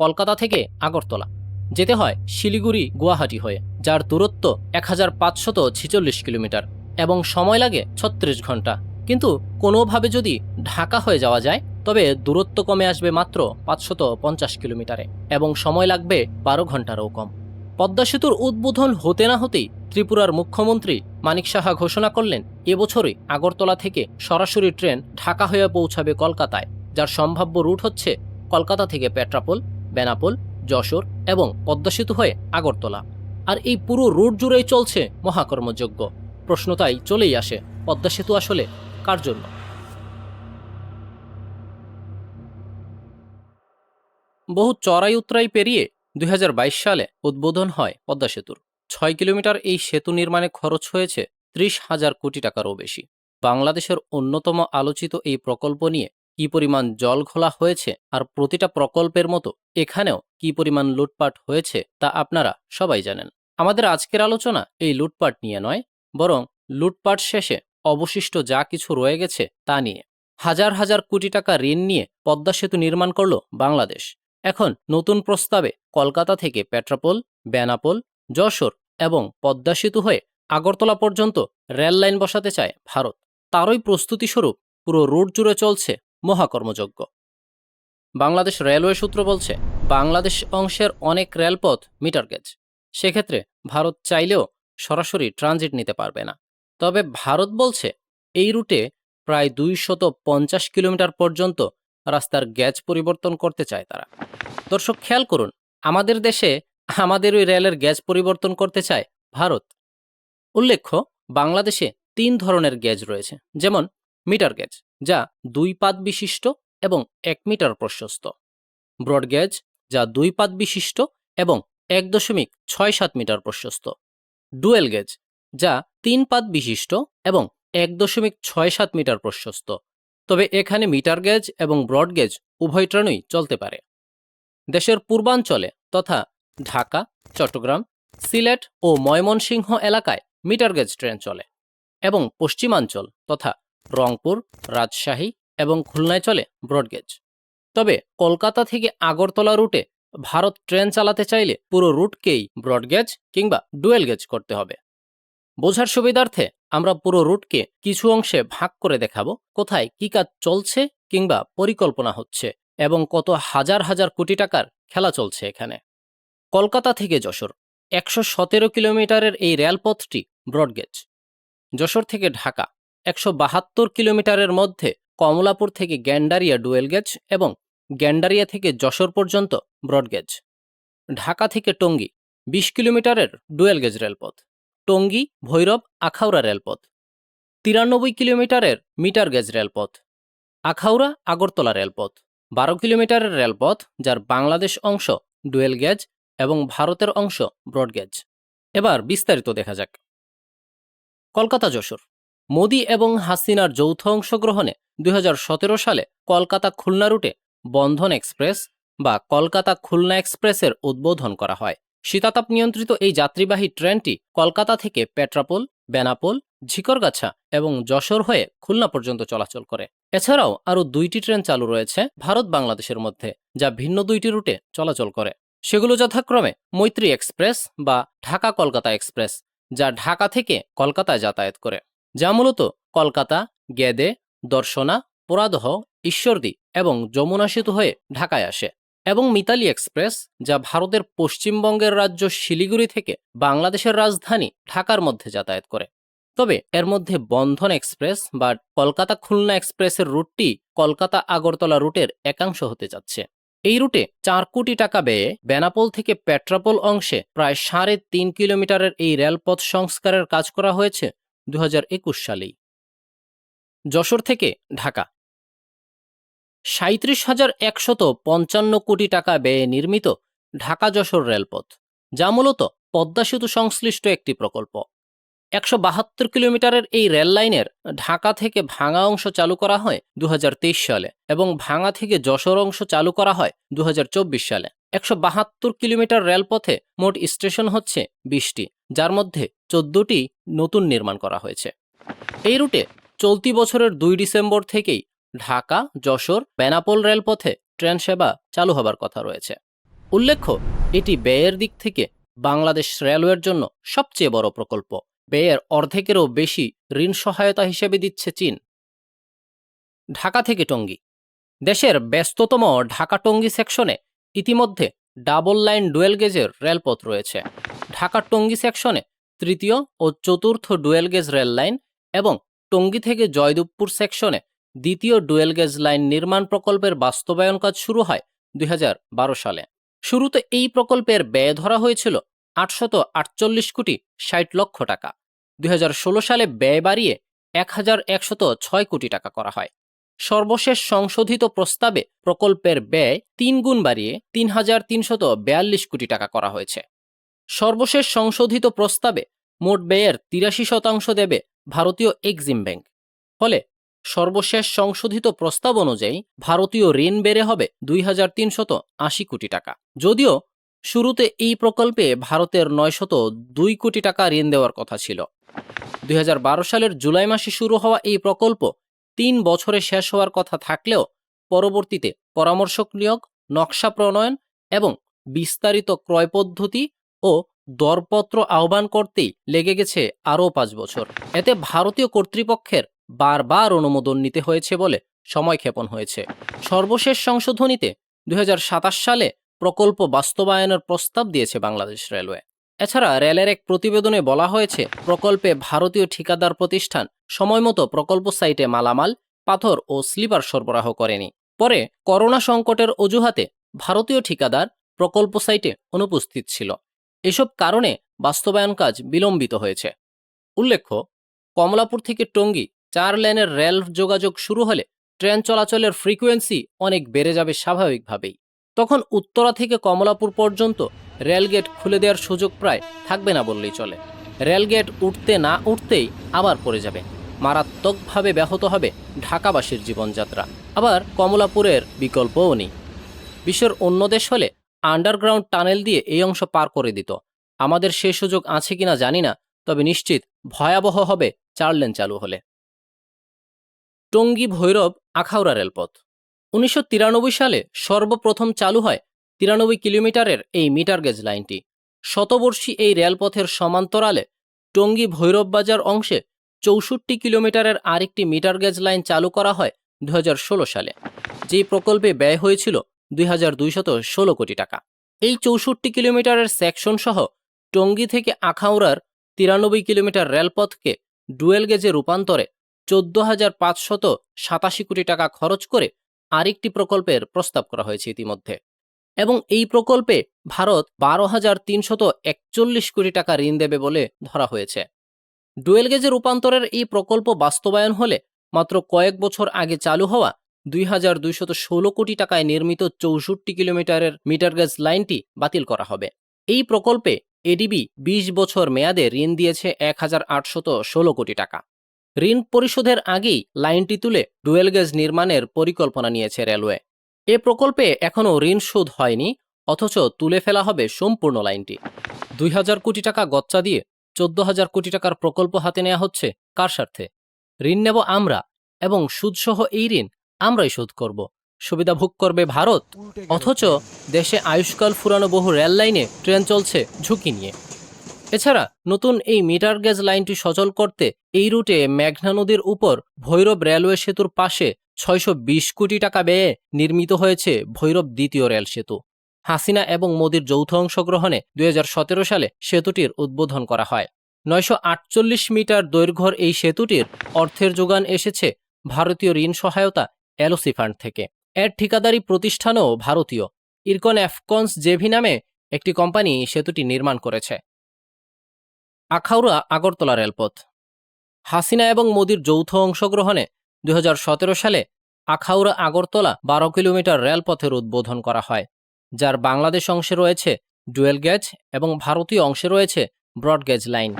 কলকাতা থেকে আগরতলা। যেতে হয় শিলিগুড়ি গুয়াহাটি হয়ে, যার দূরত্ব এক হাজার পাঁচশত ছিচল্লিশ কিলোমিটার এবং সময় লাগে ছত্রিশ ঘণ্টা। কিন্তু কোনোভাবে যদি ঢাকা হয়ে যাওয়া যায়, তবে দূরত্ব কমে আসবে মাত্র পাঁচশত পঞ্চাশ কিলোমিটারে এবং সময় লাগবে বারো ঘন্টারও কম। পদ্মা সেতুর উদ্বোধন হতে না হতেই ত্রিপুরার মুখ্যমন্ত্রী মানিক সাহা ঘোষণা করলেন এবছরই আগরতলা থেকে সরাসরি ট্রেন ঢাকা হয়ে পৌঁছাবে কলকাতায়, যার সম্ভাব্য রুট হচ্ছে কলকাতা থেকে পেট্রাপোল বেনাপোল, যশোর এবং পদ্মা সেতু হয়ে আগরতলা। আর এই পুরো রুট জুড়েই চলছে মহাকর্মযজ্ঞ। প্রশ্ন তাই চলেই আসে, পদ্মা সেতু আসলে কার জন্য? বহু চড়াই উতরাই পেরিয়ে দুই হাজার বাইশ সালে উদ্বোধন হয় পদ্মা সেতুর। ছয় কিলোমিটার এই সেতু নির্মাণে খরচ হয়েছে ত্রিশ হাজার কোটি টাকারও বেশি। বাংলাদেশের অন্যতম আলোচিত এই প্রকল্প নিয়ে কি পরিমাণ জল ঘোলা হয়েছে আর প্রতিটা প্রকল্পের মতো এখানেও কি পরিমাণ লুটপাট হয়েছে তা আপনারা সবাই জানেন। আমাদের আজকের আলোচনা এই লুটপাট নিয়ে নয়, বরং লুটপাট শেষে অবশিষ্ট যা কিছু রয়ে গেছে তা নিয়ে। হাজার হাজার কোটি টাকা ঋণ নিয়ে পদ্মা সেতু নির্মাণ করল বাংলাদেশ। এখন নতুন প্রস্তাবে কলকাতা থেকে পেট্রাপোল, বেনাপোল, যশোর এবং পদ্মা সেতু হয়ে আগরতলা পর্যন্ত রেল লাইন বসাতে চায় ভারত। তারই প্রস্তুতিস্বরূপ পুরো রুট জুড়ে চলছে মহাকর্মযজ্ঞ। বাংলাদেশ রেলওয়ে সূত্র বলছে, বাংলাদেশ অংশের অনেক রেলপথ মিটার গেজ। সেক্ষেত্রে ভারত চাইলেও সরাসরি ট্রানজিট নিতে পারবে না। তবে ভারত বলছে, এই রুটে প্রায় দুইশত পঞ্চাশ কিলোমিটার পর্যন্ত রাস্তার গ্যাজ পরিবর্তন করতে চায় তারা। দর্শক, খেয়াল করুন, আমাদের দেশে আমাদের ওই রেলের গ্যাজ পরিবর্তন করতে চায় ভারত। উল্লেখ্য, বাংলাদেশে তিন ধরনের গ্যাজ রয়েছে। যেমন মিটার গেজ, যা দুই পাত বিশিষ্ট এবং এক মিটার প্রশস্ত। ব্রড গ্যাজ যা দুই পাত বিশিষ্ট এবং এক দশমিক ছয় সাত মিটার প্রশস্ত। ডুয়েল গেজ, যা তিন পাত বিশিষ্ট এবং এক দশমিক ছয় সাত মিটার প্রশস্ত। তবে এখানে মিটার গেজ এবং ব্রড গেজ উভয় ট্রেনই চলতে পারে। দেশের পূর্বাঞ্চলে তথা ঢাকা, চট্টগ্রাম, সিলেট ও ময়মনসিংহ এলাকায় মিটার গেজ ট্রেন চলে এবং পশ্চিমাঞ্চল তথা রংপুর, রাজশাহী এবং খুলনায় চলে ব্রডগেজ। তবে কলকাতা থেকে আগরতলা রুটে ভারত ট্রেন চালাতে চাইলে পুরো রুটকেই ব্রডগেজ কিংবা ডুয়েল গেজ করতে হবে। বোঝার সুবিধার্থে আমরা পুরো রুটকে কিছু অংশে ভাগ করে দেখাবো, কোথায় কী কাজ চলছে কিংবা পরিকল্পনা হচ্ছে এবং কত হাজার হাজার কোটি টাকার খেলা চলছে এখানে। কলকাতা থেকে যশোর, একশো সতেরো কিলোমিটারের এই রেলপথটি ব্রডগেজ। যশোর থেকে ঢাকা একশো বাহাত্তর কিলোমিটারের মধ্যে কমলাপুর থেকে গ্যান্ডারিয়া ডুয়েল গেজ এবং গ্যান্ডারিয়া থেকে যশোর পর্যন্ত ব্রডগেজ ঢাকা থেকে টঙ্গী বিশ কিলোমিটারের ডুয়েল গেজ রেলপথ। টঙ্গী, ভৈরব, আখাউড়া রেলপথ। তিরানব্বই কিলোমিটারের মিটার গেজ রেলপথ। আখাউড়া, আগরতলা রেলপথ। বারো কিলোমিটারের রেলপথ, যার বাংলাদেশ অংশ ডুয়েল গেজ এবং ভারতের অংশ ব্রডগেজ এবার বিস্তারিত দেখা যাক। কলকাতা যশোর মোদি এবং হাসিনার যৌথ অংশগ্রহণে দুই হাজার সতেরো সালে কলকাতা খুলনা রুটে বন্ধন এক্সপ্রেস বা কলকাতা খুলনা এক্সপ্রেসের উদ্বোধন করা হয়। শীতাতাপ নিয়ন্ত্রিত এই যাত্রীবাহী ট্রেনটি কলকাতা থেকে পেট্রাপোল, বেনাপোল, ঝিকরগাছা এবং যশোর হয়ে খুলনা পর্যন্ত চলাচল করে। এছাড়াও আরও দুইটি ট্রেন চালু রয়েছে ভারত বাংলাদেশের মধ্যে, যা ভিন্ন দুইটি রুটে চলাচল করে। সেগুলো যথাক্রমে মৈত্রী এক্সপ্রেস বা ঢাকা কলকাতা এক্সপ্রেস, যা ঢাকা থেকে কলকাতায় যাতায়াত করে। যা মূলত কলকাতা, গেদে, দর্শনা, পোরাদহ, ঈশ্বরদী এবং যমুনা সেতু হয়ে ঢাকায় আসে এবং মিতালি এক্সপ্রেস, যা ভারতের পশ্চিমবঙ্গের রাজ্য শিলিগুড়ি থেকে বাংলাদেশের রাজধানী ঢাকার মধ্যে যাতায়াত করে। তবে এর মধ্যে বন্ধন এক্সপ্রেস বা কলকাতা খুলনা এক্সপ্রেসের রুটটি কলকাতা আগরতলা রুটের একাংশ হতে যাচ্ছে। এই রুটে চার কোটি টাকা ব্যয়ে বেনাপোল থেকে পেট্রাপোল অংশে প্রায় সাড়ে তিন কিলোমিটারের এই রেলপথ সংস্কারের কাজ করা হয়েছে দু হাজার একুশ সালেই। যশোর থেকে ঢাকা। সাঁত্রিশ হাজার একশত পঞ্চান্ন কোটি টাকা ব্যয়ে নির্মিত ঢাকা যশোর রেলপথ, যা মূলত পদ্মা সেতু সংশ্লিষ্ট একটি প্রকল্প। একশো বাহাত্তর কিলোমিটারের এই রেল লাইনের ঢাকা থেকে ভাঙা অংশ চালু করা হয় দুহাজার তেইশ সালে এবং ভাঙা থেকে যশোর অংশ চালু করা হয় দু হাজার চব্বিশ সালে। একশো বাহাত্তর কিলোমিটার রেলপথে মোট স্টেশন হচ্ছে বিশটি, যার মধ্যে চোদ্দটি নতুন নির্মাণ করা হয়েছে। এই রুটে চলতি বছরের দুই ডিসেম্বর থেকেই ঢাকা, যশোর, বেনাপোল রেলপথে ট্রেন সেবা চালু হবার কথা রয়েছে। উল্লেখ্য, এটি ব্যয়ের দিক থেকে বাংলাদেশ রেলওয়ের জন্য সবচেয়ে বড় প্রকল্প। ব্যয়ের অর্ধেকেরও বেশি ঋণ সহায়তা হিসেবে দিচ্ছে চীন। ঢাকা থেকে টঙ্গী। দেশের ব্যস্ততম ঢাকা টঙ্গী সেকশনে ইতিমধ্যে ডাবল লাইন ডুয়েল গেজের রেলপথ রয়েছে। ঢাকা টঙ্গী সেকশনে তৃতীয় ও চতুর্থ ডুয়েল গেজ রেল লাইন এবং টঙ্গী থেকে জয়দেবপুর সেকশনে দ্বিতীয় ডুয়েল গেজ লাইন নির্মাণ প্রকল্পের বাস্তবায়ন কাজ শুরু হয় দুই হাজার বারো সালে। শুরুতে এই প্রকল্পের ব্যয় ধরা হয়েছিল আটশত আটচল্লিশ কোটি ষাট লক্ষ টাকা। দুই হাজার ষোলো সালে ব্যয় বাড়িয়ে এক হাজার একশত ছয় কোটি টাকা করা হয়। সর্বশেষ সংশোধিত প্রস্তাবে প্রকল্পের ব্যয় তিন গুণ বাড়িয়ে তিন হাজার তিনশত বেয়াল্লিশ কোটি টাকা করা হয়েছে। সর্বশেষ সংশোধিত প্রস্তাবে মোট ব্যয়ের তিরাশি শতাংশ দেবে ভারতীয় এক্সিম ব্যাংক। ফলে সর্বশেষ সংশোধিত প্রস্তাব অনুযায়ী ভারতীয় ঋণ বেড়ে হবে দুই হাজার তিনশত আশি কোটি টাকা। যদিও শুরুতে এই প্রকল্পে ভারতের নয়শত দুই কোটি টাকা ঋণ দেওয়ার কথা ছিল। দুই হাজার বারো সালের জুলাই মাসে শুরু হওয়া এই প্রকল্প তিন বছরে শেষ হওয়ার কথা থাকলেও পরবর্তীতে পরামর্শক নিয়োগ, নকশা প্রণয়ন এবং বিস্তারিত ক্রয় পদ্ধতি ও দরপত্র আহ্বান করতেই লেগে গেছে আরও পাঁচ বছর। এতে ভারতীয় কর্তৃপক্ষের বারবার অনুমোদন নিতে হয়েছে বলে সময় ক্ষেপণ হয়েছে। সর্বশেষ সংশোধনীতে দুই হাজার সাতাশ সালে প্রকল্প বাস্তবায়নের প্রস্তাব দিয়েছে বাংলাদেশ রেলওয়ে। এছাড়া রেলের এক প্রতিবেদনে বলা হয়েছে, প্রকল্পে ভারতীয় ঠিকাদার প্রতিষ্ঠান সময়মতো প্রকল্প সাইটে মালামাল, পাথর ও স্লিপার সরবরাহ করেনি। পরে করোনা সংকটের অজুহাতে ভারতীয় ঠিকাদার প্রকল্প সাইটে অনুপস্থিত ছিল। এসব কারণে বাস্তবায়ন কাজ বিলম্বিত হয়েছে। উল্লেখ্য, কমলাপুর থেকে টঙ্গী চার লেনের রেল যোগাযোগ শুরু হলে ট্রেন চলাচলের ফ্রিকোয়েন্সি অনেক বেড়ে যাবে স্বাভাবিকভাবেই। তখন উত্তরা থেকে কমলাপুর পর্যন্ত রেলগেট খুলে দেওয়ার সুযোগ প্রায় থাকবে না বললেই চলে। রেলগেট উঠতে না উঠতেই আবার পড়ে যাবে। মারাত্মকভাবে ব্যাহত হবে ঢাকাবাসীর জীবনযাত্রা। আবার কমলাপুরের বিকল্পও নেই। বিশ্বের অন্য দেশ হলে আন্ডারগ্রাউন্ড টানেল দিয়ে এই অংশ পার করে দিত। আমাদের সে সুযোগ আছে কিনা জানি না, তবে নিশ্চিত ভয়াবহ হবে চার লেন চালু হলে। টঙ্গী ভৈরব, আখাউড়া রেলপথ। উনিশশো তিরানব্বই সালে সর্বপ্রথম চালু হয় তিরানব্বই কিলোমিটারের এই মিটার গেজ লাইনটি। শতবর্ষী এই রেলপথের সমান্তরালে টঙ্গী ভৈরব বাজার অংশে চৌষট্টি কিলোমিটারের আরেকটি মিটার গেজ লাইন চালু করা হয় দু হাজার ষোলো সালে। যেই প্রকল্পে ব্যয় হয়েছিল দুই ষোলো কোটি টাকা। এই চৌষট্টি কিলোমিটারের সেকশন সহ টঙ্গী থেকে আখাউড়ার তিরানব্বই কিলোমিটার রেলপথকে ডুয়েল গেজে রূপান্তরে চোদ্দ হাজার পাঁচশত সাতাশি কোটি টাকা খরচ করে আরেকটি প্রকল্পের প্রস্তাব করা হয়েছে ইতিমধ্যে। এবং এই প্রকল্পে ভারত বারো হাজার তিনশত একচল্লিশ কোটি টাকা ঋণ দেবে বলে ধরা হয়েছে। ডুয়েল গেজে রূপান্তরের এই প্রকল্প বাস্তবায়ন হলে মাত্র কয়েক বছর আগে চালু হওয়া দুই হাজার দুইশত ষোলো কোটি টাকায় নির্মিত চৌষট্টি কিলোমিটারের মিটার গেজ লাইনটি বাতিল করা হবে। এই প্রকল্পে এডিবি ২০ বছর মেয়াদে ঋণ দিয়েছে এক হাজার আটশত ষোলো কোটি টাকা। ঋণ পরিশোধের আগেই লাইনটি তুলে ডুয়েল গেজ নির্মাণের পরিকল্পনা নিয়েছে রেলওয়ে। এ প্রকল্পে এখনও ঋণ শোধ হয়নি, অথচ তুলে ফেলা হবে সম্পূর্ণ লাইনটি। দুই হাজার কোটি টাকা গচ্চা দিয়ে চোদ্দ হাজার কোটি টাকার প্রকল্প হাতে নেওয়া হচ্ছে কার স্বার্থে? ঋণ নেব আমরা এবং সুদসহ এই ঋণ আমরাই শোধ করব। সুবিধা ভোগ করবে ভারত অথচ দেশে আয়ুষ্কাল ফুরানো বহু রেল লাইনে ট্রেন চলছে ঝুঁকি নিয়ে। এছাড়া নতুন এই মিটার গেজ লাইনটি সচল করতে এই রুটে মেঘনা নদীর উপর ভৈরব রেলওয়ে সেতুর পাশে ছয়শো বিশ কোটি টাকা ব্যয়ে নির্মিত হয়েছে ভৈরব দ্বিতীয় রেল সেতু। হাসিনা এবং মোদির যৌথ অংশগ্রহণে দুই হাজার সতেরো সালে সেতুটির উদ্বোধন করা হয়। নয়শো আটচল্লিশ মিটার দৈর্ঘ্যর এই সেতুটির অর্থের যোগান এসেছে ভারতীয় ঋণ সহায়তা এলওসি ফান্ড থেকে। এর ঠিকাদারি প্রতিষ্ঠানও ভারতীয়। ইরকন অ্যাফকন্স জেভি নামে একটি কোম্পানি সেতুটি নির্মাণ করেছে। আখাউড়া, আগরতলা রেলপথ। হাসিনা এবং মোদির যৌথ অংশগ্রহণে দু হাজার সতেরো সালে আখাউড়া, আগরতলা বারো কিলোমিটার রেলপথের উদ্বোধন করা হয়, যার বাংলাদেশ অংশে রয়েছে ডুয়েল গেজ এবং ভারতীয় অংশে রয়েছে ব্রডগেজ লাইন।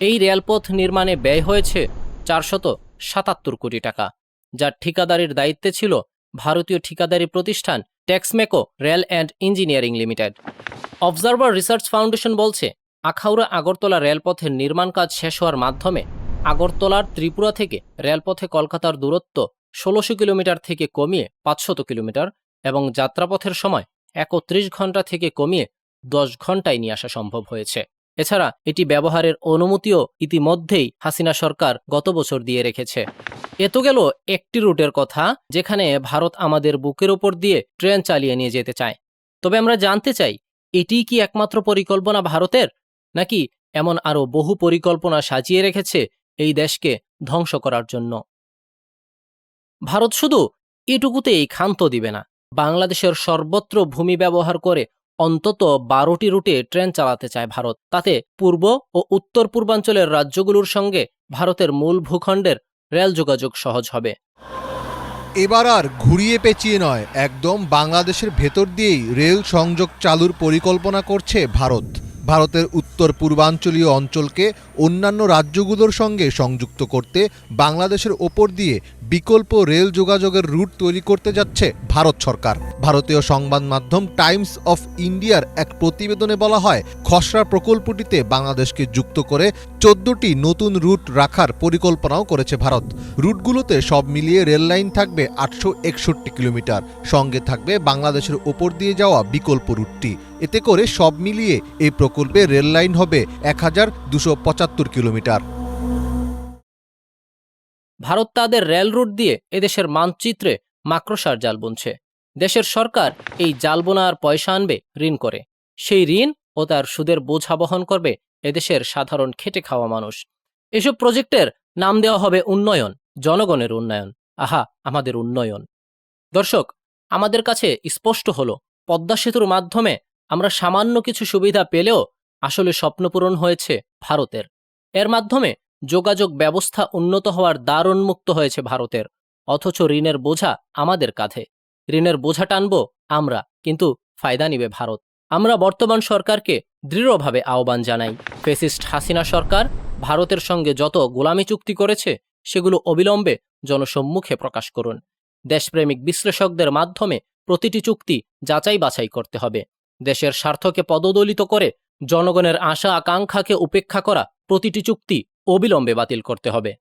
এই রেলপথ নির্মাণে ব্যয় হয়েছে চারশত সাতাত্তর কোটি টাকা। যার ঠিকাদারির দায়িত্বে ছিল ভারতীয় ঠিকাদারি প্রতিষ্ঠান Texmaco rail and engineering limited. Observer Research Foundation বলছে, আখাউড়া আগরতলা রেলপথের নির্মাণ কাজ শেষ হওয়ার মাধ্যমে আগরতলার ত্রিপুরা থেকে রেলপথে কলকাতার দূরত্ব ষোলোশো কিলোমিটার থেকে কমিয়ে পাঁচশত কিলোমিটার এবং যাত্রাপথের সময় একত্রিশ ঘণ্টা থেকে কমিয়ে দশ ঘন্টায় নিয়ে আসা সম্ভব হয়েছে। এছাড়া এটি ব্যবহারের অনুমতিও ইতিমধ্যেই হাসিনা সরকার গত বছর দিয়ে রেখেছে। এ তো গেল একটি রুটের কথা, যেখানে ভারত আমাদের বুকের ওপর দিয়ে ট্রেন চালিয়ে নিয়ে যেতে চায়। তবে আমরা জানতে চাই, এটিই কি একমাত্র পরিকল্পনা ভারতের? নাকি এমন আরও বহু পরিকল্পনা সাজিয়ে রেখেছে এই দেশকে ধ্বংস করার জন্য? ভারত শুধু এটুকুতেই ক্ষান্ত দিবে না, বাংলাদেশের সর্বত্র ভূমি ব্যবহার করে অন্তত বারোটি রুটে ট্রেন চালাতে চায় ভারত। তাতে পূর্ব ও উত্তর পূর্বাঞ্চলের রাজ্যগুলোর সঙ্গে ভারতের মূল ভূখণ্ডের রেল যোগাযোগ সহজ হবে। এবার আর ঘুরিয়ে পেঁচিয়ে নয়, একদম বাংলাদেশের ভেতর দিয়েই রেল সংযোগ চালুর পরিকল্পনা করছে ভারত। ভারতের উত্তর পূর্বাঞ্চলীয় অঞ্চলকে অন্যান্য রাজ্যগুলোর সঙ্গে সংযুক্ত করতে বাংলাদেশের ওপর দিয়ে বিকল্প রেল যোগাযোগের রুট তৈরি করতে যাচ্ছে ভারত সরকার। ভারতীয় সংবাদ মাধ্যম টাইমস অফ ইন্ডিয়ার এক প্রতিবেদনে বলা হয়, খসড়া প্রকল্পটিতে বাংলাদেশকে যুক্ত করে চোদ্দটি নতুন রুট রাখার পরিকল্পনাও করেছে ভারত। রুটগুলোতে সব মিলিয়ে রেল লাইন থাকবে আটশো একষট্টি কিলোমিটার। সঙ্গে থাকবে বাংলাদেশের ওপর দিয়ে যাওয়া বিকল্প রুটটি। এতে করে সব মিলিয়ে এই প্রকল্পে রেল লাইন হবে এক হাজার দুশো পঁচাত্তর কিলোমিটার। ভারত তাদের রেল রুট দিয়ে এদেশের মানচিত্রে মাক্রসার জাল বুনছে। দেশের সরকার এই জাল বোনার পয়সা আনবে ঋণ করে। সেই ঋণ ও তার সুদের বোঝা বহন করবে এদেশের সাধারণ খেটে খাওয়া মানুষ। এসব প্রজেক্টের নাম দেওয়া হবে উন্নয়ন, জনগণের উন্নয়ন। আহা, আমাদের উন্নয়ন। দর্শক, আমাদের কাছে স্পষ্ট হলো, পদ্মা সেতুর মাধ্যমে আমরা সামান্য কিছু সুবিধা পেলেও আসলে স্বপ্নপূরণ হয়েছে ভারতের। এর মাধ্যমে যোগাযোগ ব্যবস্থা উন্নত হওয়ার দ্বার উন্মুক্ত হয়েছে ভারতের, অথচ ঋণের বোঝা আমাদের কাঁধে। ঋণের বোঝা টানব আমরা, কিন্তু ফায়দা নিবে ভারত। আমরা বর্তমান সরকারকে দৃঢ়ভাবে আহ্বান জানাই। ফেসিস্ট হাসিনা সরকার ভারতের সঙ্গে যত গোলামি চুক্তি করেছে, সেগুলো অবিলম্বে জনসম্মুখে প্রকাশ করুন। দেশপ্রেমিক বিশ্লেষকদের মাধ্যমে প্রতিটি চুক্তি যাচাই বাছাই করতে হবে। দেশের স্বার্থকে পদদলিত করে জনগণের আশা আকাঙ্ক্ষাকে উপেক্ষা করা প্রতিটি চুক্তি অবিলম্বে বাতিল করতে হবে।